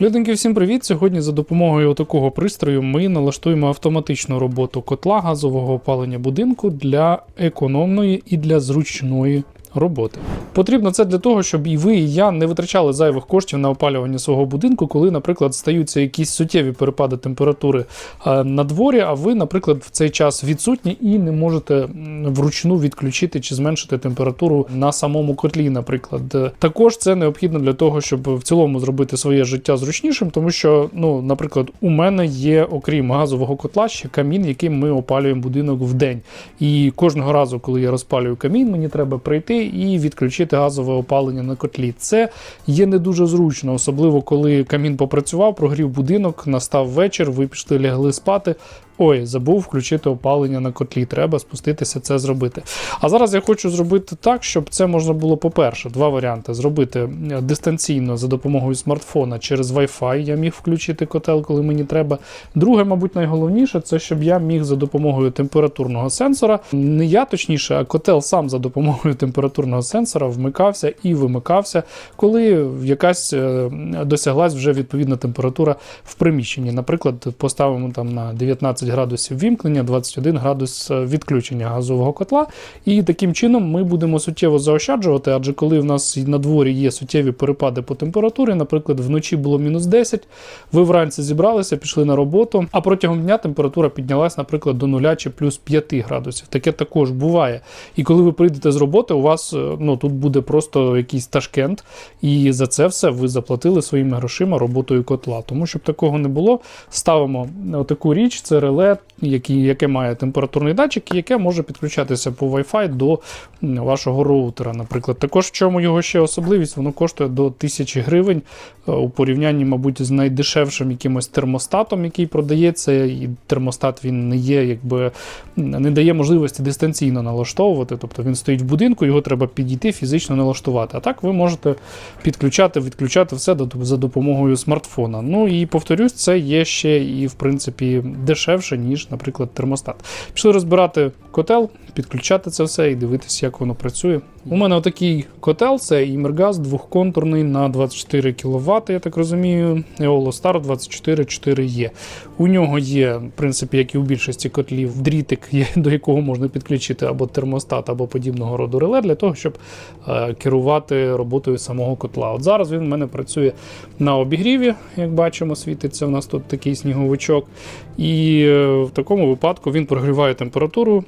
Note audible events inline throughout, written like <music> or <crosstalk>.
Людинки, всім привіт! Сьогодні за допомогою такого пристрою ми налаштуємо автоматичну роботу котла газового опалення будинку для економної і для зручної роботи. Потрібно це для того, щоб і ви, і я не витрачали зайвих коштів на опалювання свого будинку, коли, наприклад, стаються якісь суттєві перепади температури е, на дворі, а ви, наприклад, в цей час відсутні і не можете вручну відключити чи зменшити температуру на самому котлі, наприклад. Е, Також це необхідно для того, щоб в цілому зробити своє життя зручнішим, тому що, ну, наприклад, у мене є, окрім газового котла, ще камін, яким ми опалюємо будинок в день. І кожного разу, коли я розпалюю камін, мені треба прийти і відключити газове опалення на котлі. Це є не дуже зручно, особливо коли камін попрацював, прогрів будинок, настав вечір, ви пішли лягли спати. Ой, забув включити опалення на котлі. Треба спуститися це зробити. А зараз я хочу зробити так, щоб це можна було, по-перше, два варіанти: зробити дистанційно за допомогою смартфона через Wi-Fi. Я міг включити котел, коли мені треба. Друге, мабуть, найголовніше, це щоб я міг за допомогою температурного сенсора, не я точніше, а котел сам за допомогою температурного сенсора вмикався і вимикався, коли якась е, досяглась вже відповідна температура в приміщенні. Наприклад, поставимо там на 19 градусів вімкнення, 21 градус е, відключення газового котла. І таким чином ми будемо суттєво заощаджувати, адже коли в нас на дворі є суттєві перепади по температурі, наприклад, вночі було мінус 10, ви вранці зібралися, пішли на роботу, а протягом дня температура піднялась, наприклад, до 0 чи плюс 5 градусів. Таке також буває. І коли ви прийдете з роботи, у вас е, ну, тут буде просто якийсь ташкент, і за це все ви заплатили своїми грошима роботою котла. Тому щоб такого не було, ставимо таку річ, це реле, пістолет які, яке має температурний датчик, і яке може підключатися по Wi-Fi до вашого роутера. Наприклад, також в чому його ще особливість, воно коштує до 1000 гривень е, у порівнянні, мабуть, з найдешевшим якимось термостатом, який продається. І термостат він не є, якби не дає можливості дистанційно налаштовувати. Тобто він стоїть в будинку, його треба підійти фізично налаштувати. А так ви можете підключати, відключати все до- за допомогою смартфона. Ну і повторюсь, це є ще і в принципі дешевше, ніж, наприклад, термостат. Пішли розбирати котел, підключати це все і дивитися, як воно працює. У мене отакий котел, це Імергаз двохконтурний на 24 кВт, я так розумію. Eolo Star 244E. У нього є, в принципі, як і у більшості котлів, дрітик, <laughs> до якого можна підключити або термостат, або подібного роду реле для того, щоб е, керувати роботою самого котла. От зараз він в мене працює на обігріві, як бачимо, світиться. У нас тут такий сніговичок. І е, в такому випадку він прогріває температуру,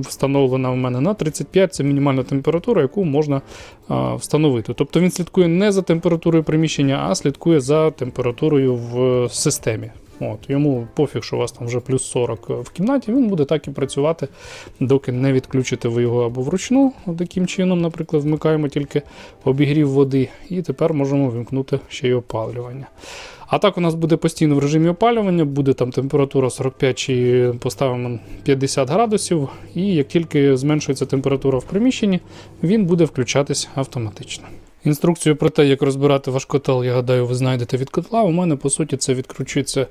встановлена в мене на 35, це мінімальна температура, яку можна встановити. Тобто він слідкує не за температурою приміщення, а слідкує за температурою в системі. От, йому пофіг, що у вас там вже плюс 40 в кімнаті, він буде так і працювати, доки не відключите ви його або вручну. Таким чином, наприклад, вмикаємо тільки обігрів води, і тепер можемо вимкнути ще й опалювання. А так у нас буде постійно в режимі опалювання, буде там температура 45 чи поставимо 50 градусів, і як тільки зменшується температура в приміщенні, він буде включатись автоматично. Інструкцію про те, як розбирати ваш котел, я гадаю, ви знайдете від котла. У мене, по суті, це відкручується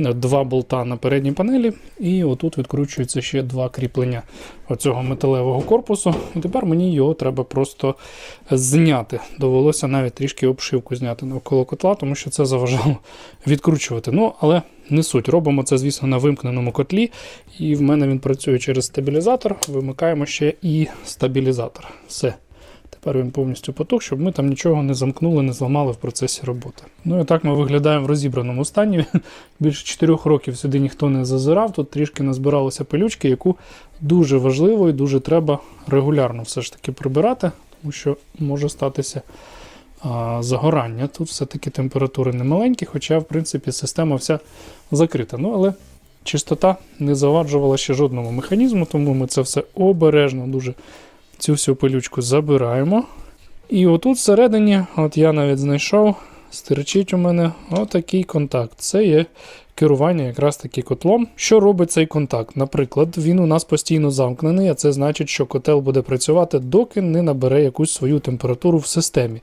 е, два болта на передній панелі, і отут відкручується ще два кріплення оцього металевого корпусу. І тепер мені його треба просто зняти. Довелося навіть трішки обшивку зняти навколо котла, тому що це заважало <laughs> відкручувати. Ну, але не суть. Робимо це, звісно, на вимкненому котлі. І в мене він працює через стабілізатор. Вимикаємо ще і стабілізатор. Все. Тепер він повністю потух, щоб ми там нічого не замкнули, не зламали в процесі роботи. Ну і так ми виглядаємо в розібраному стані. <laughs> Більше 4 років сюди ніхто не зазирав. Тут трішки назбиралося пилючки, яку дуже важливо і дуже треба регулярно все ж таки прибирати, тому що може статися загорання. Тут все-таки температури немаленькі, хоча, в принципі, система вся закрита. Ну, але чистота не заваджувала ще жодному механізму, тому ми це все обережно дуже цю всю пилючку забираємо. І отут всередині, от я навіть знайшов, стирчить у мене отакий контакт. Це є керування якраз таки котлом. Що робить цей контакт? Наприклад, він у нас постійно замкнений, а це значить, що котел буде працювати, доки не набере якусь свою температуру в системі.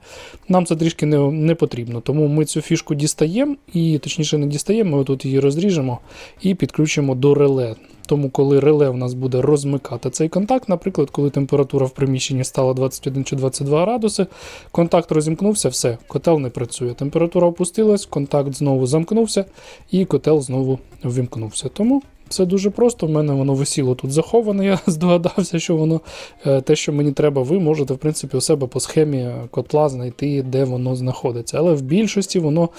Нам це трішки не, не потрібно, тому ми цю фішку дістаємо, і точніше не дістаємо, ми тут її розріжемо і підключимо до реле. Тому, коли реле у нас буде розмикати цей контакт, наприклад, коли температура в приміщенні стала 21 чи 22 градуси, контакт розімкнувся, все, котел не працює. Температура опустилась, контакт знову замкнувся, і котел знову ввімкнувся. Тому все дуже просто. В мене воно висіло тут заховане. Я <laughs> здогадався, що воно е, те, що мені треба, ви можете, в принципі, у себе по схемі котла знайти, де воно знаходиться. Але в більшості воно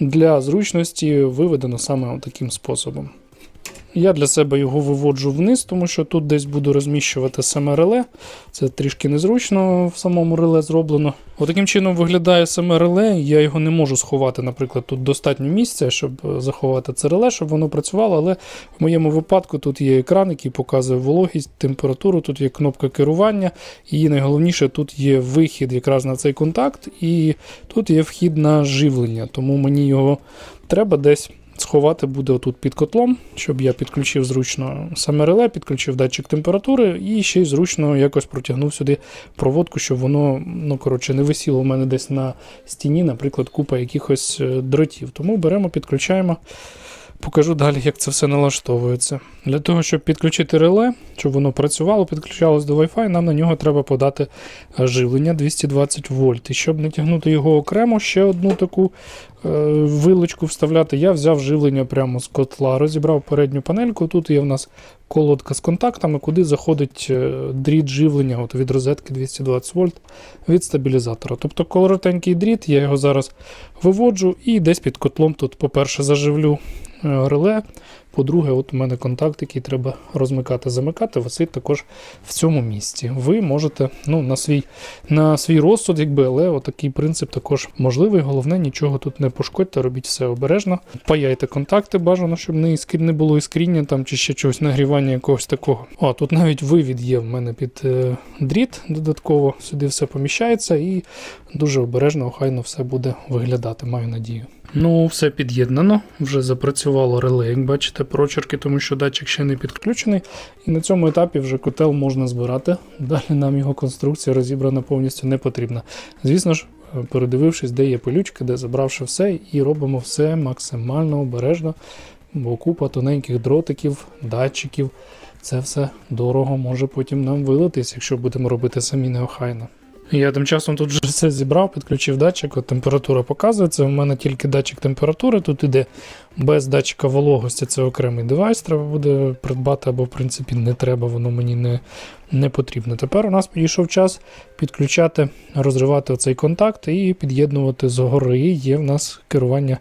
для зручності виведено саме таким способом. Я для себе його виводжу вниз, тому що тут десь буду розміщувати саме реле. Це трішки незручно в самому реле зроблено. Отаким чином виглядає саме реле. Я його не можу сховати, наприклад, тут достатньо місця, щоб е, заховати це реле, щоб воно працювало. Але в моєму випадку тут є екран, який показує вологість, температуру, тут є кнопка керування, і найголовніше тут є вихід якраз на цей контакт, і тут є вхід на живлення. Тому мені його треба десь сховати буде отут під котлом, щоб я підключив зручно саме реле, підключив датчик температури і ще й зручно якось протягнув сюди проводку, щоб воно ну, коротше, не висіло у мене десь на стіні, наприклад, купа якихось е, дротів. Тому беремо, підключаємо. Покажу далі, як це все налаштовується. Для того, щоб підключити реле, щоб воно працювало, підключалось до Wi-Fi, нам на нього треба подати живлення 220 вольт. І щоб не тягнути його окремо, ще одну таку е, вилочку вставляти, я взяв живлення прямо з котла, розібрав передню панельку. Тут є в нас колодка з контактами, куди заходить е, дріт живлення от від розетки 220 вольт від стабілізатора. Тобто коротенький дріт, я його зараз виводжу і десь під котлом тут, по-перше, заживлю реле. По-друге, от у мене контакт, який треба розмикати, замикати, висить також в цьому місці. Ви можете ну, на свій на свій розсуд, якби, але отакий принцип також можливий. Головне, нічого тут не пошкодьте, робіть все обережно. Паяйте контакти, бажано, щоб не, іскрі, не було іскріння там чи ще чогось нагрівання якогось такого. О, тут навіть вивід є в мене під е, дріт додатково. Сюди все поміщається і дуже обережно, охайно все буде виглядати, маю надію. Ну, все під'єднано, вже запрацювало реле, як бачите, прочерки, тому що датчик ще не підключений. І на цьому етапі вже котел можна збирати. Далі нам його конструкція розібрана повністю не потрібна. Звісно ж, е, передивившись, де є пилючки, де забравши все, і робимо все максимально обережно, бо купа тоненьких дротиків, датчиків. Це все дорого може потім нам вилитись, якщо будемо робити самі неохайно. Я тим часом тут вже все зібрав, підключив датчик, от температура показується. У мене тільки датчик температури. Тут іде без датчика вологості, це окремий девайс, треба буде придбати, або в принципі не треба, воно мені не, не потрібно. Тепер у нас підійшов час підключати, розривати оцей контакт і під'єднувати згори. Є в нас керування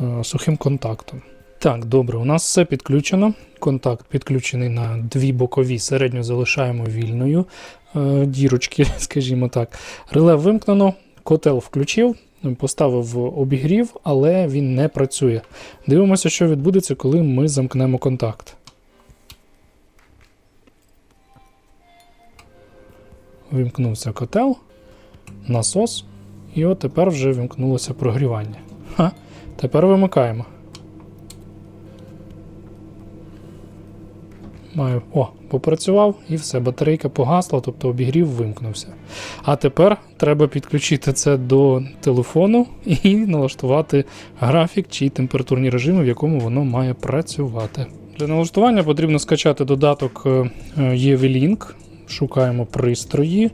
е, сухим контактом. Так, добре, у нас все підключено. Контакт підключений на дві бокові, середню залишаємо вільною дірочки, <laughs> скажімо так. Реле вимкнено, котел включив, поставив обігрів, але він не працює. Дивимося, що відбудеться, коли ми замкнемо контакт. Вимкнувся котел, насос, і от тепер вже вимкнулося прогрівання. Ха, тепер вимикаємо. Маю. О, попрацював і все, батарейка погасла, тобто обігрів вимкнувся. А тепер треба підключити це до телефону і налаштувати графік чи температурні режими, в якому воно має працювати. Для налаштування потрібно скачати додаток EV-Link. Шукаємо пристрої.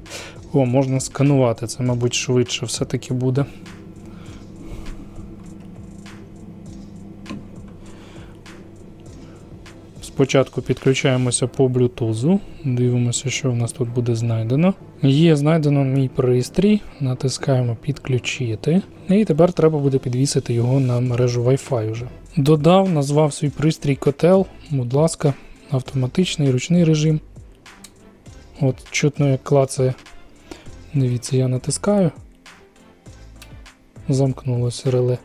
О, можна сканувати, це, мабуть, швидше все-таки буде. Спочатку підключаємося по Bluetooth, дивимося, що в нас тут буде знайдено. Є знайдено мій пристрій, натискаємо підключити. І тепер треба буде підвісити його на мережу Wi-Fi вже. Додав, назвав свій пристрій котел, будь ласка, автоматичний ручний режим. От чутно як клацає. Дивіться, я натискаю. Замкнулося реле.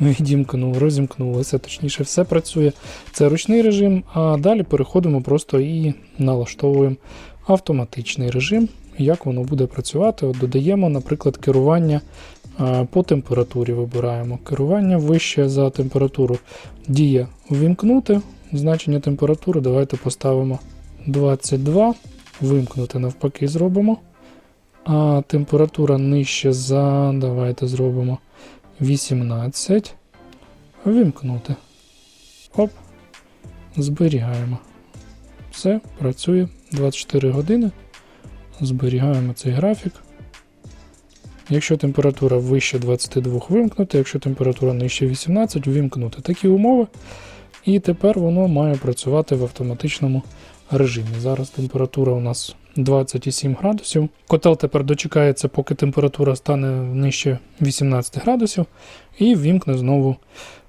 Відімкнув, розімкнулося, точніше, все працює. Це ручний режим, а далі переходимо просто і налаштовуємо автоматичний режим, як воно буде працювати. От Додаємо, наприклад, керування по температурі. Вибираємо. Керування вище за температуру. Дія увімкнути. Значення температури давайте поставимо 22. Вимкнути навпаки зробимо. А температура нижче за. Давайте зробимо. 18. Вимкнути. Оп. Зберігаємо. Все, працює 24 години. Зберігаємо цей графік. Якщо температура вище 22 вимкнути, якщо температура нижче 18, вимкнути такі умови. І тепер воно має працювати в автоматичному режимі. Зараз температура у нас 27 градусів. Котел тепер дочекається, поки температура стане нижче 18 градусів, і ввімкне знову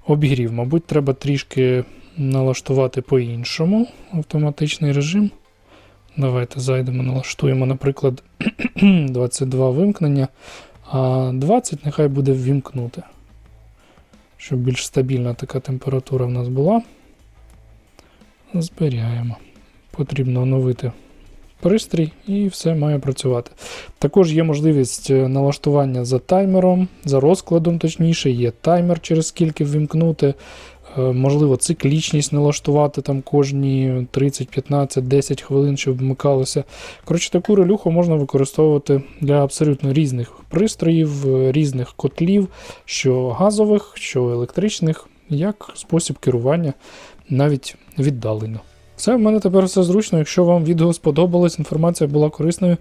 обігрів. Мабуть, треба трішки налаштувати по-іншому автоматичний режим. Давайте зайдемо, налаштуємо, наприклад, <clears throat> 22 вимкнення, а 20 нехай буде ввімкнути. Щоб більш стабільна така температура в нас була. Зберігаємо. Потрібно оновити пристрій і все має працювати. Також є можливість е, налаштування за таймером, за розкладом, точніше, є таймер, через скільки ввімкнути. Е, Можливо, циклічність налаштувати там кожні 30, 15, 10 хвилин, щоб вмикалося. Коротше, таку релюху можна використовувати для абсолютно різних пристроїв, е, різних котлів, що газових, що електричних, як спосіб керування навіть віддалено. Все, в мене тепер все зручно. Якщо вам відео сподобалось, інформація була корисною,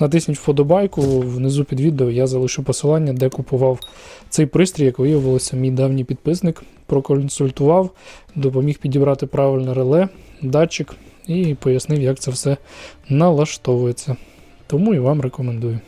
натисніть вподобайку. Внизу під відео я залишу посилання, де купував цей пристрій, як виявилося, мій давній підписник проконсультував, допоміг підібрати правильне реле, датчик і пояснив, як це все налаштовується. Тому і вам рекомендую.